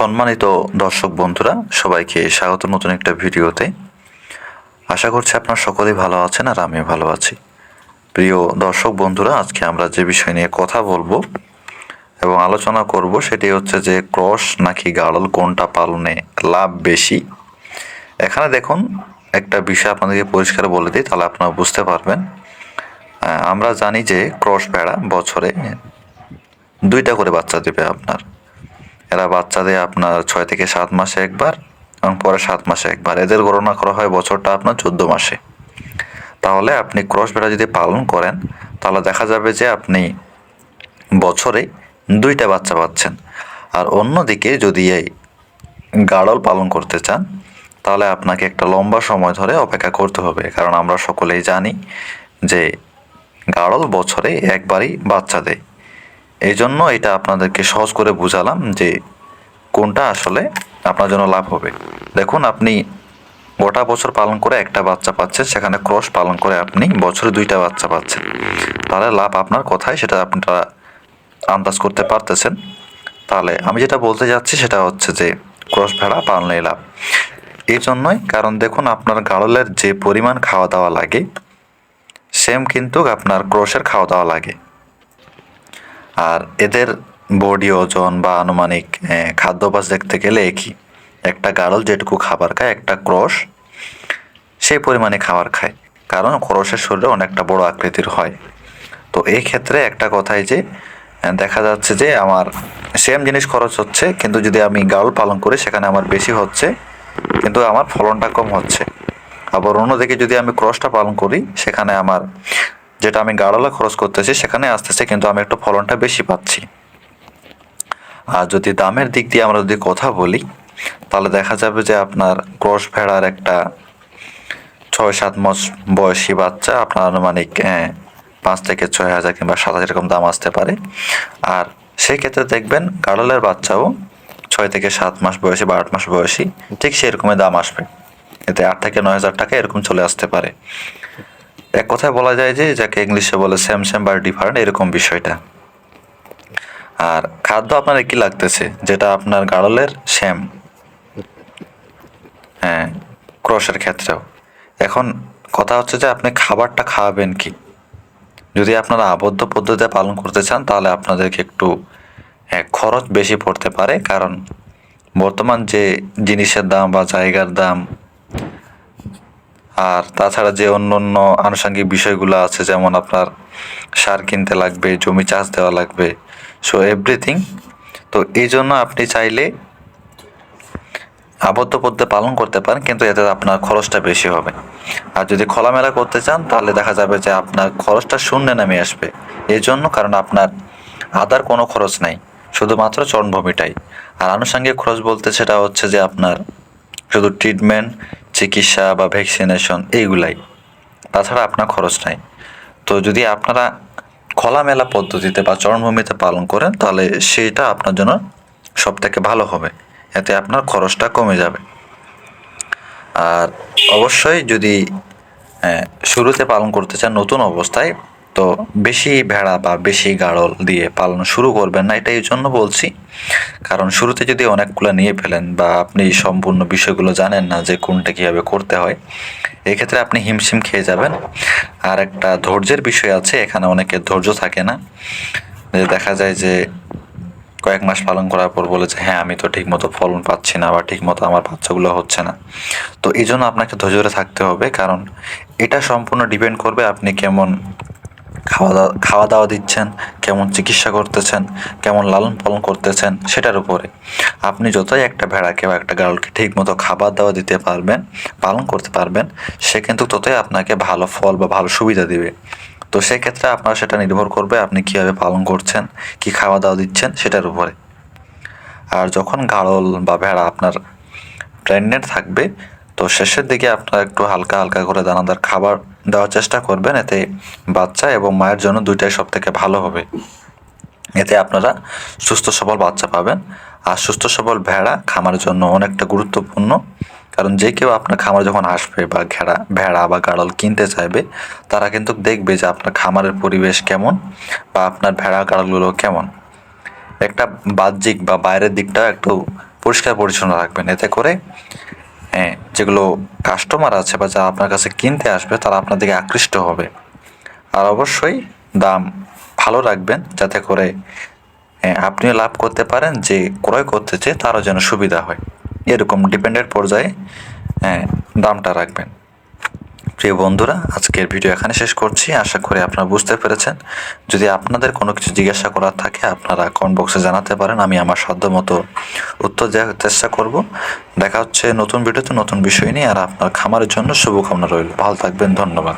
সম্মানিত দর্শক বন্ধুরা, সবাইকে স্বাগত নতুন একটা ভিডিওতে। আশা করছি আপনারা সকলেই ভালো আছেন আর আমিও ভালো আছি। প্রিয় দর্শক বন্ধুরা, আজকে আমরা যে বিষয় নিয়ে কথা বলব এবং আলোচনা করব সেটি হচ্ছে যে ক্রস নাকি গাড়ল কোনটা পালনে লাভ বেশি? এখানে দেখুন, একটা বিষয় আপনাদেরকে পরিষ্কার বলে দিই, তাহলে আপনারা বুঝতে পারবেন। আমরা জানি যে ক্রস ভেড়া বছরে দুইটা করে বাচ্চা দেবে আপনার। এরা বাচ্চা দেয় আপনার ছয় থেকে সাত মাসে একবার এবং পরে সাত মাসে একবার। এদের গণনা করা হয় বছরটা আপনার চোদ্দ মাসে। তাহলে আপনি ক্রস ভেড়া যদি পালন করেন, তাহলে দেখা যাবে যে আপনি বছরে দুইটা বাচ্চা পাচ্ছেন। আর অন্যদিকে যদি এই গাড়ল পালন করতে চান, তাহলে আপনাকে একটা লম্বা সময় ধরে অপেক্ষা করতে হবে। কারণ আমরা সকলেই জানি যে গাড়ল বছরে একবারই বাচ্চা দেয়। এই জন্য এটা আপনাদেরকে সহজ করে বুঝালাম যে কোনটা আসলে আপনার জন্য লাভ হবে। দেখুন, আপনি গোটা বছর পালন করে একটা বাচ্চা পাচ্ছেন, সেখানে ক্রস পালন করে আপনি বছরে দুইটা বাচ্চা পাচ্ছেন। তাহলে লাভ আপনার কোথায় সেটা আপনারা আন্দাজ করতে পারতেছেন। তাহলে আমি যেটা বলতে যাচ্ছি সেটা হচ্ছে যে ক্রস ভেড়া পালনেই লাভ। এই জন্যই কারণ দেখুন, আপনার গাড়লের যে পরিমাণ খাওয়া দাওয়া লাগে, সেম কিন্তু আপনার ক্রসের খাওয়া দাওয়া লাগে। আর এদের বডি ওজন বা আনুমানিক খাদ্যাভ্যাস দেখতে গেলে একই। একটা গাড়ল যেটুকু খাবার খায়, একটা ক্রস সেই পরিমাণে খাবার খায়। কারণ ক্রসের শরীরে অনেকটা বড় আকৃতির হয়। তো এই ক্ষেত্রে একটা কথাই যে দেখা যাচ্ছে যে আমার সেম জিনিস খরচ হচ্ছে, কিন্তু যদি আমি গাড়ল পালন করি, সেখানে আমার বেশি হচ্ছে, কিন্তু আমার ফলনটা কম হচ্ছে। আবার অন্যদিকে যদি আমি ক্রসটা পালন করি, সেখানে আমার যেটা আমি গাড়লা খরচ করতেছি, সেখানে আসতেছে, কিন্তু আমি একটু ফলনটা বেশি পাচ্ছি। আর যদি দামের দিক দিয়ে আমরা যদি কথা বলি, তাহলে দেখা যাবে যে আপনার ক্রস ভেড়ার একটা ছয় সাত মাস বয়সী বাচ্চা, আপনার আনুমানিক পাঁচ থেকে ছয় হাজার কিংবা সাত হাজার এরকম দাম আসতে পারে। আর সেই ক্ষেত্রে দেখবেন গাড়লের বাচ্চাও ছয় থেকে সাত মাস বয়সী বা আট মাস বয়সী, ঠিক সেরকমই দাম আসবে। এতে আট থেকে নয় হাজার টাকা এরকম চলে আসতে পারে। এক কথায় বলা যায় যে যাকে ইংলিশে বলে সেম সেম বা ডিফারেন্ট এরকম বিষয়টা। আর খাদ্য আপনার কি লাগতেছে? যেটা আপনার গাড়লের সেম হ্যাঁ ক্রসের ক্ষেত্রেও। এখন কথা হচ্ছে যে আপনি খাবারটা খাওয়াবেন কি? যদি আপনারা আবদ্ধ পদ্ধতিতে পালন করতে চান তাহলে আপনাদেরকে একটু হ্যাঁ, খরচ বেশি পড়তে পারে। কারণ বর্তমান যে জিনিসের দাম বা জায়গার দাম আর তাছাড়া যে অন্য অন্য আনুষঙ্গিক বিষয়গুলো আছে, যেমন আপনার সার কিনতে লাগবে, জমি চাষ দেওয়া লাগবে সো এভরিথিং তো এই জন্য আপনি চাইলে আবদ্ধ পদ্ধতি পালন করতে পারেন, কিন্তু এতে আপনার খরচটা বেশি হবে। আর যদি খোলামেলা করতে চান, তাহলে দেখা যাবে যে আপনার খরচটা শূন্যে নেমে আসবে। এই জন্য কারণ আপনার আদার কোনো খরচ নাই, শুধুমাত্র চরণভূমিটাই। আর আনুষঙ্গিক খরচ বলতে সেটা হচ্ছে যে আপনার শুধু ট্রিটমেন্ট চিকিৎসা বা ভ্যাকসিনেশন এইগুলাই। তাছাড়া আপনার খরচ নাই। তো যদি আপনারা খোলামেলা পদ্ধতিতে বা চরমভূমিতে পালন করেন তাহলে সেটা আপনার জন্য সব থেকে ভালো হবে। এতে আপনার খরচটা কমে যাবে। আর অবশ্যই যদি আহ, শুরুতে পালন করতে চান নতুন অবস্থায় তো বেশি ভেড়া বা বেশি গাড়ল দিয়ে পালন শুরু করবেন না এটা এই জন্য বলছি। কারণ শুরুতে যদি অনেকগুলো নিয়ে ফেলেন বা আপনি সম্পূর্ণ বিষয়গুলো জানেন না যে কোনটা কীভাবে করতে হয়, এক্ষেত্রে আপনি হিমশিম খেয়ে যাবেন। আর একটা ধৈর্যের বিষয় আছে, এখানে অনেকের ধৈর্য থাকে না। দেখা যায় যে কয়েক মাস পালন করার পর বলে যে হ্যাঁ আমি তো ঠিক মতো ফলন পাচ্ছি না বা ঠিক মতো আমার বাচ্চাগুলো হচ্ছে না। তো এই জন্য আপনাকে ধৈর্য থাকতে হবে, কারণ এটা সম্পূর্ণ ডিপেন্ড করবে আপনি কেমন খাওয়া দাওয়া খাওয়া দাওয়া দিচ্ছেন, কেমন চিকিৎসা করতেছেন, কেমন লালন পালন করতেছেন, সেটার উপরে। আপনি যতই একটা ভেড়াকে বা একটা গাড়লকে ঠিক মতো খাবার দাওয়া দিতে পারবেন, পালন করতে পারবেন, সে কিন্তু ততই আপনাকে ভালো ফল বা ভালো সুবিধা দেবে। তো সেক্ষেত্রে আপনার সেটা নির্ভর করবে আপনি কীভাবে পালন করছেন, কি খাওয়া দাওয়া দিচ্ছেন, সেটার উপরে। আর যখন গাড়ল বা ভেড়া আপনার প্রেগনেন্ট থাকবে, তো শেষের দিকে আপনারা একটু হালকা হালকা করে দানাদার খাবার দেওয়ার চেষ্টা করবেন, এতে বাচ্চা এবং মায়ের জন্য দুইটাই সব থেকে ভালো হবে। এতে আপনারা সুস্থ সবল বাচ্চা পাবেন। আর সুস্থ সবল ভেড়া খামারের জন্য অনেকটা গুরুত্বপূর্ণ, কারণ যে কেউ আপনার খামারে যখন আসবে বা ঘেড়া ভেড়া বা গাড়ল কিনতে চাইবে, তারা কিন্তু দেখবে যে আপনার খামারের পরিবেশ কেমন বা আপনার ভেড়া, গাড়লগুলো কেমন। একটা বাহ্যিক বা বাইরের দিকটা একটু পরিষ্কার পরিচ্ছন্ন রাখবেন। এতে করে যেগুলো কাস্টমার আছে বা যারা আপনার কাছে কিনতে আসবে তারা আপনার দিকে আকৃষ্ট হবে। আর অবশ্যই দাম ভালো রাখবেন যাতে করে হ্যাঁ, আপনিও লাভ করতে পারেন যে ক্রয় করতে চেয়ে তারও যেন সুবিধা হয়। এরকম ডিপেন্ডেন্ট পর্যায়ে হ্যাঁ, দামটা রাখবেন। প্রিয় বন্ধুরা, আজকের ভিডিও এখানে শেষ করছি। আশা করি আপনারা বুঝতে পেরেছেন। যদি আপনাদের কোনো কিছু জিজ্ঞাসা করার থাকে, আপনারা কমেন্ট বক্সে জানাতে পারেন। আমি আমার সাধ্য মতো উত্তর দেওয়ার চেষ্টা করব। দেখা হচ্ছে নতুন ভিডিওতে নতুন বিষয় নিয়ে, আর আপনার খামারের জন্য শুভকামনা রইল। ভালো থাকবেন, ধন্যবাদ।